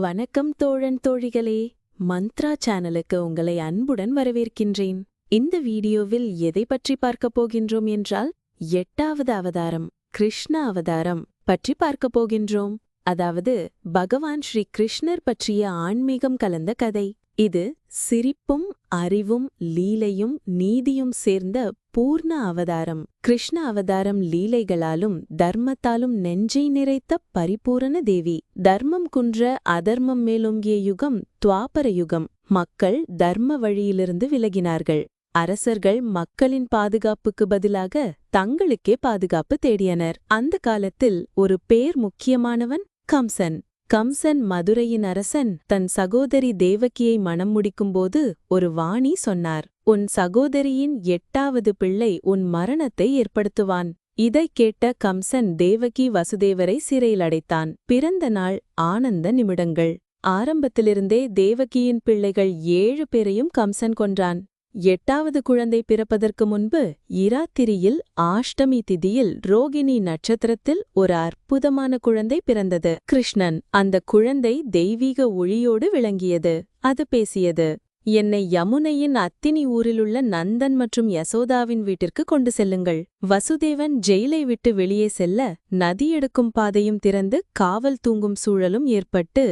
வணக்கம் தோழன் தோழிகளே. மந்த்ரா சேனலுக்கு உங்களை அன்புடன் வரவேற்கின்றேன். இந்த வீடியோவில் எதை பற்றி பார்க்கப் போகின்றோம் என்றால் எட்டாவது அவதாரம் கிருஷ்ண அவதாரம் பற்றி பார்க்கப் போகின்றோம். அதாவது பகவான் ஸ்ரீ கிருஷ்ணர் பற்றிய ஆன்மீகம் கலந்த கதை. இது சிரிப்பும் அறிவும் லீலையும் நீதியும் சேர்ந்த பூர்ண அவதாரம். கிருஷ்ண அவதாரம் லீலைகளாலும் தர்மத்தாலும் நெஞ்சை நிறைத்த பரிபூரண தேவி. தர்மம் குன்ற அதர்மம் மேலோங்கிய யுகம் துவாபர யுகம். மக்கள் தர்ம வழியிலிருந்து விலகினார்கள். அரசர்கள் மக்களின் பாதுகாப்புக்கு பதிலாக தங்களுக்கே பாதுகாப்பு தேடியனர். அந்த காலத்தில் ஒரு பேர் முக்கியமானவன் கம்சன். கம்சன் மதுரையின் அரசன் தன் சகோதரி தேவகியை மணம் முடிக்கும்போது ஒரு வாணி சொன்னார் உன் சகோதரியின் எட்டாவது பிள்ளை உன் மரணத்தை ஏற்படுத்துவான் இதைக் கேட்ட கம்சன் தேவகி வசுதேவரை சிறையில் அடைத்தான். பிறந்த நாள் ஆனந்த நிமிடங்கள். ஆரம்பத்திலிருந்தே தேவகியின் பிள்ளைகள் ஏழு பேரையும் கம்சன் கொன்றான். எட்டாவது குழந்தை பிறப்பதற்கு முன்பு இராத்திரியில் ஆஷ்டமி திதியில் ரோகிணி நட்சத்திரத்தில் ஒரு அற்புதமான குழந்தை பிறந்தது. கிருஷ்ணன் அந்த குழந்தை தெய்வீக ஒளியோடு விளங்கியது. அது பேசியது என்னை யமுனையின் அத்தினி ஊரிலுள்ள நந்தன் மற்றும் யசோதாவின் வீட்டிற்கு கொண்டு செல்லுங்கள். வசுதேவன் ஜெயிலை விட்டு வெளியே செல்ல நதி எடுக்கும் பாதையும் திறந்து காவல் தூங்கும் சூழலும் ஏற்பட்டு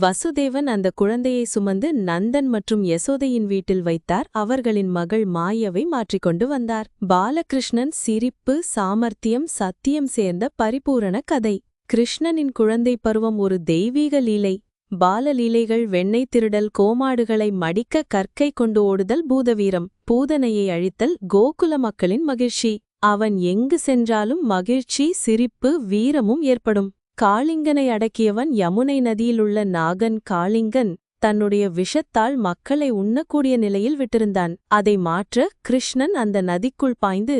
வசுதேவன் அந்த குழந்தையை சுமந்து நந்தன் மற்றும் யசோதையின் வீட்டில் வைத்தார். அவர்களின் மகள் மாயவை மாற்றிக்கொண்டு வந்தார். பாலகிருஷ்ணன் சிரிப்பு சாமர்த்தியம் சத்தியம் சேர்ந்த பரிபூரண கதை. கிருஷ்ணனின் குழந்தை பருவம் ஒரு தெய்வீக லீலை. பாலலீலைகள் வெண்ணெய் திருடல் கோமாடுகளை மடிக்க கற்கை கொண்டு ஓடுதல் பூதவீரம். பூதனையை அழித்தல் கோகுல மக்களின் மகிழ்ச்சி. அவன் எங்கு சென்றாலும் மகிழ்ச்சி சிரிப்பு வீரமும் ஏற்படும். காளிங்கனை அடக்கியவன் யமுனை நதியிலுள்ள நாகன் காளிங்கன் தன்னுடைய விஷத்தால் மக்களை உண்ணக்கூடிய நிலையில் விட்டிருந்தான். அதை மாற்ற கிருஷ்ணன் அந்த நதிக்குள் பாய்ந்து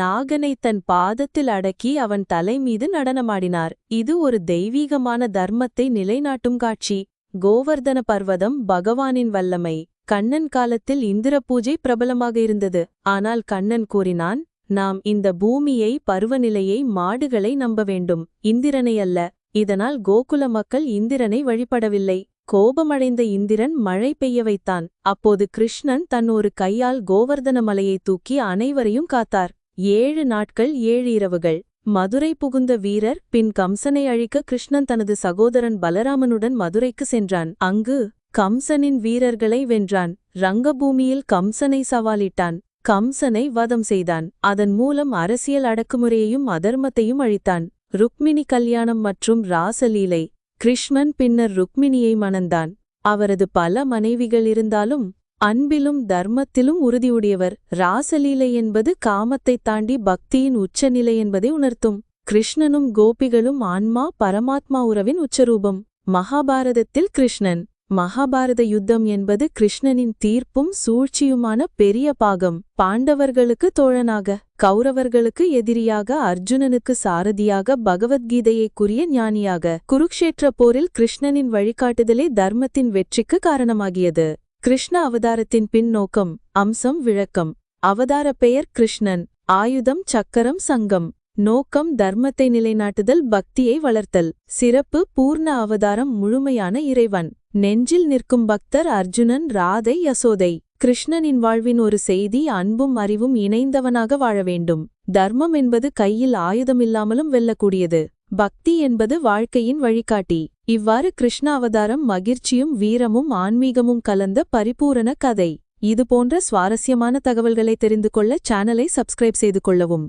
நாகனை தன் பாதத்தில் அடக்கி அவன் தலை மீது நடனமாடினார். இது ஒரு தெய்வீகமான தர்மத்தை நிலைநாட்டும் காட்சி. கோவர்தன பர்வதம் பகவானின் வல்லமை. கண்ணன் காலத்தில் இந்திர பூஜை பிரபலமாக இருந்தது. ஆனால் கண்ணன் கூறினான் நாம் இந்த பூமியை பருவநிலையை மாடுகளை நம்ப வேண்டும். இந்திரனை அல்ல. இதனால் கோகுல மக்கள் இந்திரனை வழிபடவில்லை. கோபமடைந்த இந்திரன் மழை பெய்ய வைத்தான். அப்போது கிருஷ்ணன் தன் ஒரு கையால் கோவர்தன மலையை தூக்கி அனைவரையும் காத்தார். ஏழு நாட்கள் ஏழு இரவுகள். மதுரை புகுந்த வீரர் பின் கம்சனை அழிக்க கிருஷ்ணன் தனது சகோதரன் பலராமனுடன் மதுரைக்கு சென்றான். அங்கு கம்சனின் வீரர்களை வென்றான். ரங்கபூமியில் கம்சனை சவாலிட்டான். கம்சனை வதம் செய்தான். அதன் மூலம் அரசியல் அடக்குமுறையையும் அதர்மத்தையும் அழித்தான். ருக்மிணி கல்யாணம் மற்றும் ராசலீலை. கிருஷ்ணன் பின்னர் ருக்மிணியை மணந்தான். அவரது பல மனைவிகள் இருந்தாலும் அன்பிலும் தர்மத்திலும் உறுதியுடையவர். ராசலீலை என்பது காமத்தைத் தாண்டி பக்தியின் உச்சநிலை என்பதை உணர்த்தும். கிருஷ்ணனும் கோபிகளும் ஆன்மா பரமாத்மா உறவின் உச்சரூபம். மகாபாரதத்தில் கிருஷ்ணன். மகாபாரத யுத்தம் என்பது கிருஷ்ணனின் தீர்ப்பும் சூழ்ச்சியுமான பெரிய பாகம். பாண்டவர்களுக்கு தோழனாக கௌரவர்களுக்கு எதிரியாக அர்ஜுனனுக்கு சாரதியாக பகவத்கீதையை கூறிய ஞானியாக குருக்ஷேற்ற போரில் கிருஷ்ணனின் வழிகாட்டுதலே தர்மத்தின் வெற்றிக்கு காரணமாகியது. கிருஷ்ண அவதாரத்தின் பின்னோக்கம் அம்சம் விளக்கம். அவதார பெயர் கிருஷ்ணன். ஆயுதம் சக்கரம் சங்கம். நோக்கம் தர்மத்தை நிலைநாட்டுதல் பக்தியை வளர்த்தல். சிறப்பு பூர்ண அவதாரம் முழுமையான இறைவன். நெஞ்சில் நிற்கும் பக்தர் அர்ஜுனன் ராதை யசோதை. கிருஷ்ணனின் வாழ்வின் ஒரு செய்தி அன்பும் அறிவும் இணைந்தவனாக வாழ வேண்டும். தர்மம் என்பது கையில் ஆயுதமில்லாமலும் வெல்லக்கூடியது. பக்தி என்பது வாழ்க்கையின் வழிகாட்டி. இவ்வாறு கிருஷ்ண அவதாரம் மகிழ்ச்சியும் வீரமும் ஆன்மீகமும் கலந்த பரிபூரண கதை. இதுபோன்ற சுவாரஸ்யமான தகவல்களை தெரிந்து கொள்ள சேனலை சப்ஸ்கிரைப் செய்து கொள்ளவும்.